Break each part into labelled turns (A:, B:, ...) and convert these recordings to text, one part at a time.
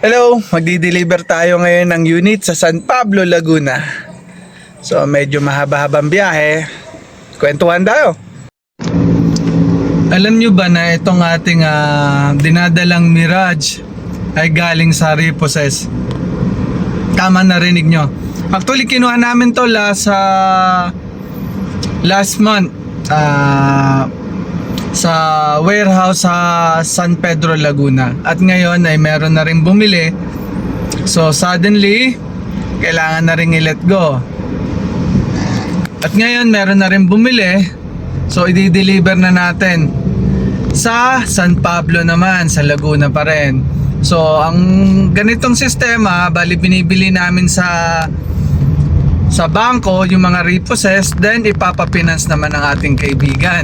A: Hello, magdi-deliver tayo ngayon ng unit sa San Pablo, Laguna. So medyo mahaba-habang biyahe. Kwentuhan tayo. Alam nyo ba na itong ating ah, dinadalang Mirage ay galing sa Repossess? Tama narinig nyo. Actually, kinuha namin to last sa last month. Ah, sa warehouse sa San Pedro Laguna. At ngayon ay meron na rin bumili. So suddenly kailangan na rin i-let go. At ngayon meron na rin bumili. So i-deliver na natin. Sa San Pablo naman sa Laguna pa rin. So ang ganitong sistema bali binibili namin sa sa bangko yung mga repossessed then ipapapinance naman ng ating kaibigan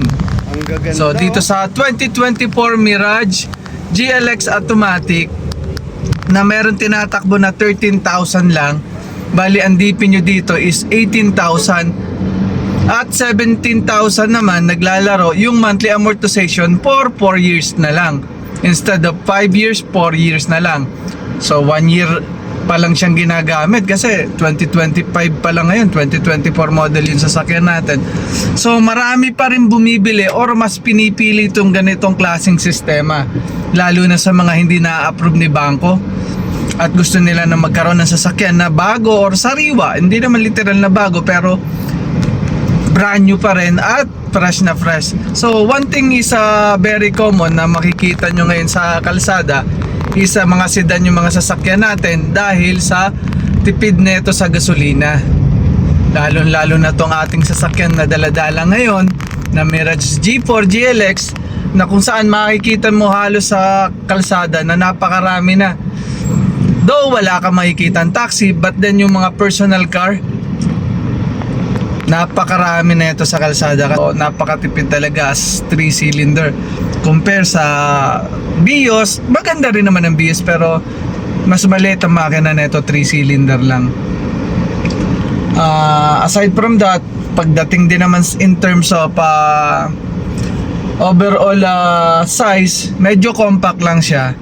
B: Ang gaganda.
A: So dito sa 2024 Mirage GLX Automatic na meron tinatakbo na 13,000 lang. Bali ang DP nyo dito is 18,000 at 17,000 naman naglalaro yung monthly amortization for 4 years na lang. Instead of 5 years 4 years na lang. So 1 year pa lang siyang ginagamit kasi 2025 pa lang ngayon 2024 model yung sasakyan natin so marami pa rin bumibili or mas pinipili itong ganitong klaseng sistema lalo na sa mga hindi na-approve ni bangko at gusto nila na magkaroon ng sasakyan na bago or sariwa hindi naman literal na bago pero brand new pa rin at fresh na fresh. So one thing is uh, very common na makikita nyo ngayon sa kalsada is uh, mga sedan yung mga sasakyan natin dahil sa tipid nito sa gasolina. Lalo lalo na tong ating sasakyan na daladala ngayon na Mirage G4 GLX na kung saan makikita mo halos sa kalsada na napakarami na. Though wala ka makikita taxi but then yung mga personal car napakarami na ito sa kalsada o napakatipid talaga as 3 cylinder compare sa Vios maganda rin naman ang Vios pero mas maliit ang makina na ito 3 cylinder lang. Ah, aside from that pagdating din naman in terms of ah, overall ah, size medyo compact lang siya.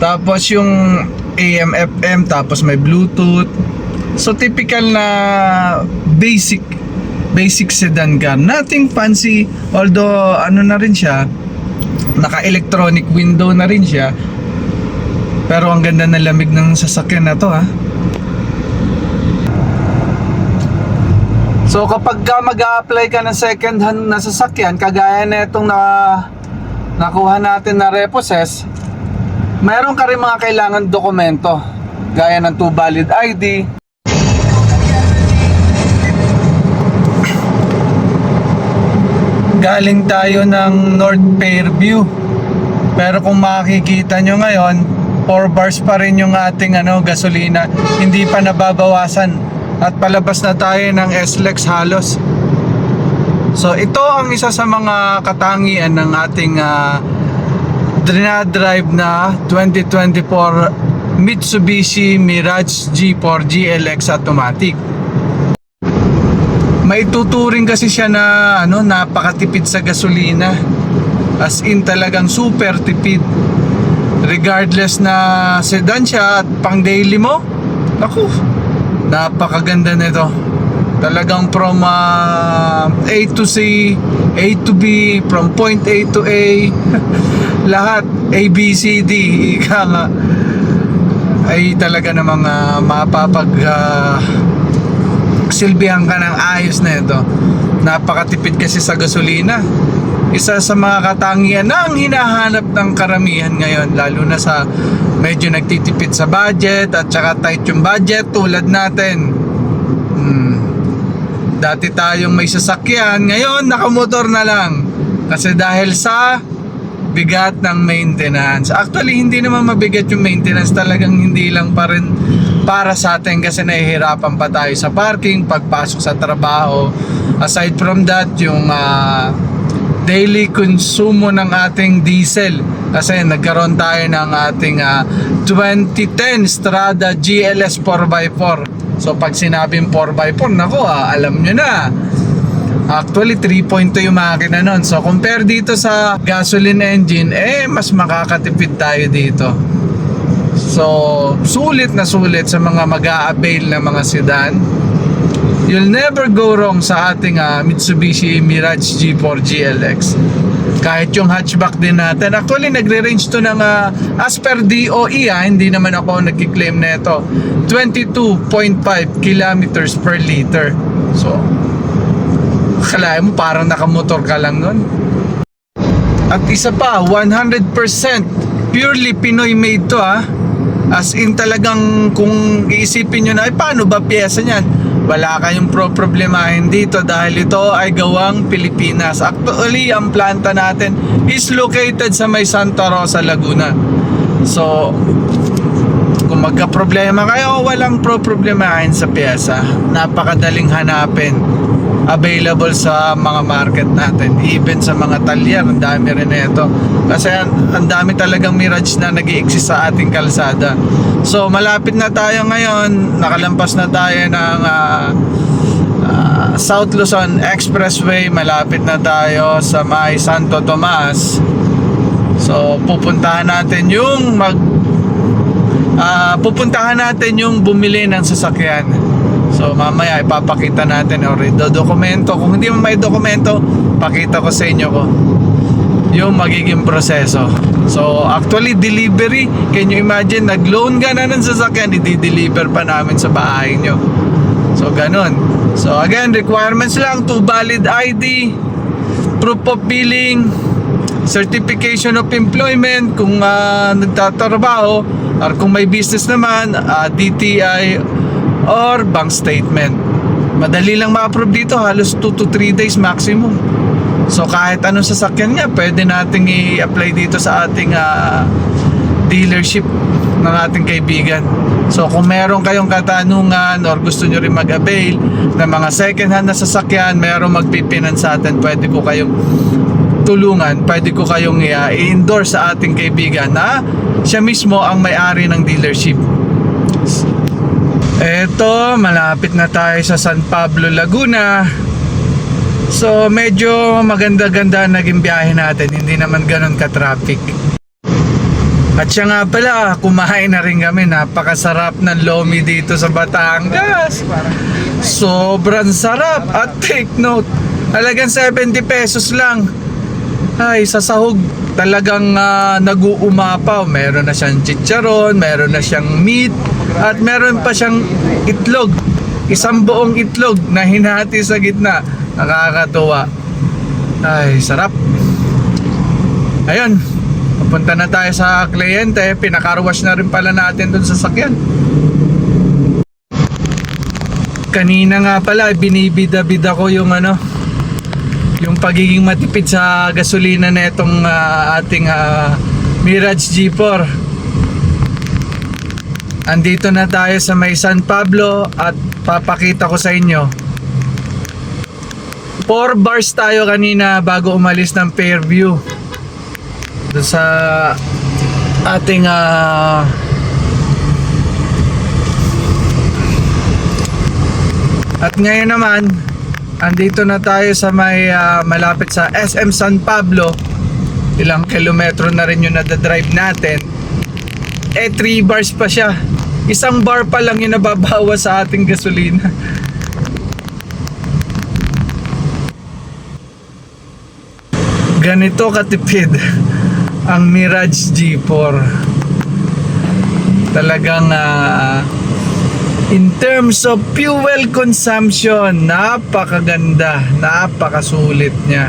A: Tapos yung AM FM tapos may Bluetooth. So typical na basic basic sedan car nothing fancy although ano na rin siya naka electronic window na rin siya pero ang ganda ng lamig ng sasakyan na to ha So kapag ka mag-a-apply ka ng second hand na sasakyan, kagaya na itong na nakuha natin na repossess, mayroon ka rin mga kailangan dokumento. Gaya ng two valid ID. Galing tayo ng North Fairview. Pero kung makikita nyo ngayon, 4 bars pa rin yung ating ano, gasolina. Hindi pa nababawasan. At palabas na tayo ng SLEX halos. So ito ang isa sa mga katangian ng ating uh, drive na 2024 Mitsubishi Mirage G4 GLX Automatic. May tuturing kasi siya na ano, napakatipid sa gasolina. As in talagang super tipid. Regardless na sedan siya at pang daily mo, naku, napakaganda nito. Talagang from ah, A to C, A to B, from point A to A, lahat A, B, C, D, ika nga, ay talaga namang uh, mapapag ah, silbihan ka ng ayos na ito. Napakatipid kasi sa gasolina. Isa sa mga katangian na ang hinahanap ng karamihan ngayon lalo na sa medyo nagtitipid sa budget at saka tight yung budget tulad natin. Hmm. Dati tayong may sasakyan, ngayon nakamotor na lang. Kasi dahil sa bigat ng maintenance. Actually, hindi naman mabigat yung maintenance. Talagang hindi lang pa rin para sa atin kasi nahihirapan pa tayo sa parking, pagpasok sa trabaho. Aside from that, yung ah, daily konsumo ng ating diesel. Kasi nagkaroon tayo ng ating ah, 2010 Strada GLS 4x4. So pag sinabing 4x4, nako ah, alam nyo na. Actually, 3.2 yung makina nun. So, compare dito sa gasoline engine, eh, mas makakatipid tayo dito. So, sulit na sulit sa mga mag avail ng mga sedan. You'll never go wrong sa ating ah, Mitsubishi Mirage G4 GLX. Kahit yung hatchback din natin. Actually, nagre-range to ng ah, as per DOE ah, hindi naman ako nagkiklaim na ito. 22.5 kilometers per liter. So, kalahin mo parang nakamotor ka lang nun. At isa pa, 100% purely Pinoy made to ha. As in talagang kung iisipin nyo na, ay paano ba pyesa niyan? Wala kayong pro problemahin dito dahil ito ay gawang Pilipinas. Actually, ang planta natin is located sa may Santa Rosa, Laguna. So, kung magka-problema kayo, walang pro problemahin sa pyesa. Napakadaling hanapin. Available sa mga market natin. Even sa mga talyer, ang dami rin ito. Kasi ang, ang dami talagang Mirage na nag exist sa ating kalsada. So, malapit na tayo ngayon. Nakalampas na tayo ng ah, South Luzon Expressway. Malapit na tayo sa may Santo Tomas. So, pupuntahan natin yung mag Ah, pupuntahan natin yung bumili ng sasakyan. So mamaya ipapakita natin or dokumento. Kung hindi mo may dokumento, pakita ko sa inyo ko yung magiging proseso. So actually delivery, can you imagine nag-loan ka na ng sasakyan, i-deliver pa namin sa bahay nyo. So ganun. So again, requirements lang to valid ID, proof of billing, certification of employment kung ah, nagtatrabaho or kung may business naman, ah, DTI or bank statement. Madali lang ma-approve dito, halos 2 to 3 days maximum. So kahit anong sasakyan nga, pwede nating i-apply dito sa ating ah, dealership ng ating kaibigan. So kung meron kayong katanungan or gusto nyo rin mag-avail ng mga second hand na sasakyan, meron magpipinan sa atin, pwede ko kayong tulungan, pwede ko kayong uh, i-endorse sa ating kaibigan na siya mismo ang may-ari ng dealership. Eto, malapit na tayo sa San Pablo, Laguna. So, medyo maganda-ganda naging biyahe natin. Hindi naman ganun ka-traffic. At siya nga pala, kumain na rin kami. Napakasarap ng lomi dito sa Batangas. Sobrang sarap. At take note, talagang 70 pesos lang. Ay, sa sahog talagang ah, nag-uumapaw. Meron na siyang chicharon, meron na siyang meat, at meron pa siyang itlog. Isang buong itlog na hinati sa gitna. Nakakatuwa. Ay, sarap. Ayun, papunta na tayo sa kliyente. Pinakarwash na rin pala natin dun sa sakyan. Kanina nga pala, binibida-bida ko yung ano, yung pagiging matipid sa gasolina na itong ah, ating ah, Mirage G4 andito na tayo sa may San Pablo at papakita ko sa inyo. 4 bars tayo kanina bago umalis ng Fairview. Doon sa ating ah, at ngayon naman andito na tayo sa may ah, malapit sa SM San Pablo. Ilang kilometro na rin yung nadadrive natin. Eh 3 bars pa siya. Isang bar pa lang yung nababawa sa ating gasolina. Ganito katipid ang Mirage G4 talagang ah, in terms of fuel consumption napakaganda napakasulit niya